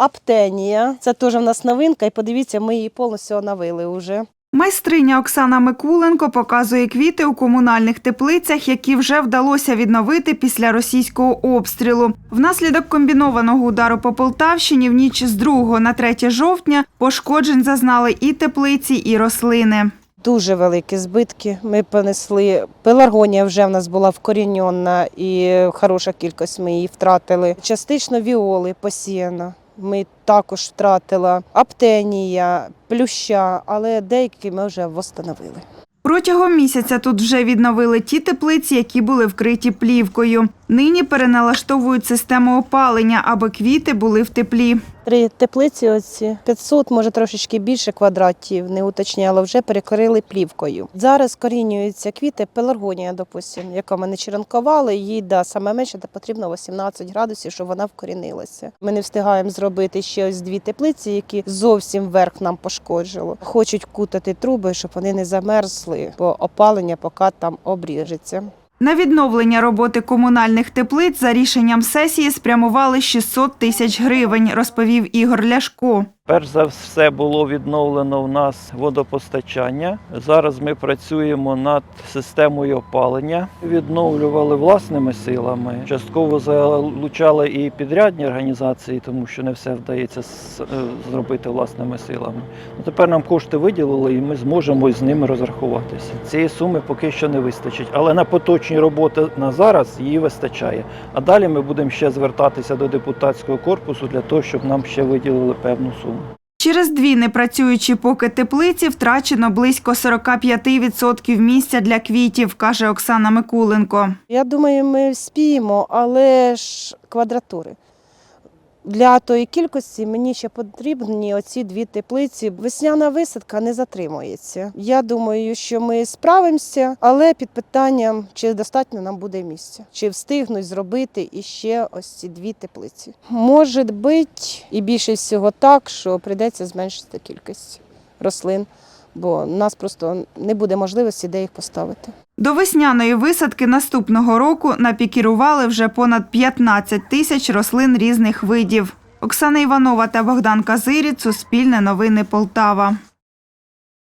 Аптенія. Це теж в нас новинка, і подивіться, ми її повністю оновили вже. Майстриня Оксана Микуленко показує квіти у комунальних теплицях, які вже вдалося відновити після російського обстрілу. Внаслідок комбінованого удару по Полтавщині в ніч з 2 на 3 жовтня пошкоджень зазнали і теплиці, і рослини. Дуже великі збитки. Ми понесли. Пеларгонія вже в нас була вкорінена і хороша кількість ми її втратили. Частично віоли посіяно. Ми також втратила аптенія, плюща, але деякі ми вже встановили. Протягом місяця тут вже відновили ті теплиці, які були вкриті плівкою. Нині переналаштовують систему опалення, аби квіти були в теплі. Три теплиці оці 500, може трошечки більше квадратів, не уточняла, вже перекрили плівкою. Зараз корінюються квіти, пеларгонія, допустимо, яка ми не черенкували, їй да, саме менше потрібно 18 градусів, щоб вона вкорінилася. Ми не встигаємо зробити ще ось дві теплиці, які зовсім верх нам пошкоджало. Хочуть кутати труби, щоб вони не замерзли, бо опалення поки там обріжеться. На відновлення роботи комунальних теплиць за рішенням сесії спрямували 600 тисяч гривень, розповів Ігор Ляшко. Перш за все було відновлено в нас водопостачання. Зараз ми працюємо над системою опалення. Відновлювали власними силами. Частково залучали і підрядні організації, тому що не все вдається е, зробити власними силами. Ну, Тепер нам кошти виділили, і ми зможемо з ними розрахуватися. Цієї суми поки що не вистачить, але на поточні роботи на зараз її вистачає. А далі ми будемо ще звертатися до депутатського корпусу для того, щоб нам ще виділили певну суму. Через дві непрацюючі поки теплиці втрачено близько 45% місця для квітів, каже Оксана Микуленко. Я думаю, ми вспіємо, але ж квадратури. Для тої кількості мені ще потрібні оці дві теплиці. Весняна висадка не затримується. Я думаю, що ми справимося, але під питанням, чи достатньо нам буде місця, чи встигнуть зробити іще ось ці дві теплиці. Може бути, і більше всього так, що прийдеться зменшити кількість рослин, бо у нас просто не буде можливості, де їх поставити. До весняної висадки наступного року напікірували вже понад 15 тисяч рослин різних видів. Оксана Іванова та Богдан Казирі Суспільне новини Полтава.